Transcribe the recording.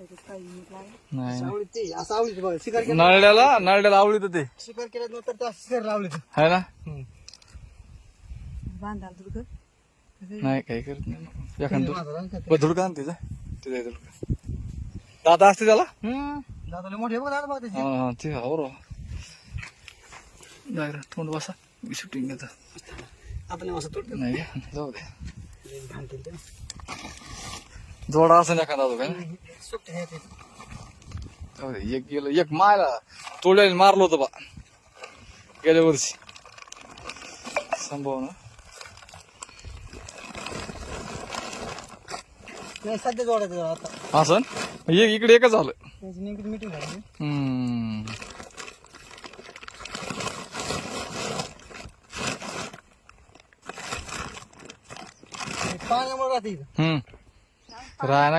नाही. ते असं आवडीत बघ शिकार केला. नळड्याला नळड्याला आवडीत ते शिकार केल्यानंतर ते असं शिकार लावले है ना? बांधाल तुला नाही काही करत नाही. एखादं धुडका आणते जा ते? जाय धुडका दादा असते त्याला? दादा मोठे बघ दादा बघ त्याची. हा हा, ते हो जाय तोंड बसा. मी शूटिंग घेतो. आपण असं तुटत नाही जाऊ दे. भांडतील ते जोडा असं एखादा तो काय हे ते. जाऊ दे एक गेलं एक मायला तोड्याला मारलो होतं बा. गेल्या वर्षी. संभव ना? नाही सध्या जोडायचं जरा आता. असं एक इकडे एकच झालं. त्यांची नेमकी मिटिंग झाली. हम्म. पाण्यामुळे राहते इथं. हम्म. राहणार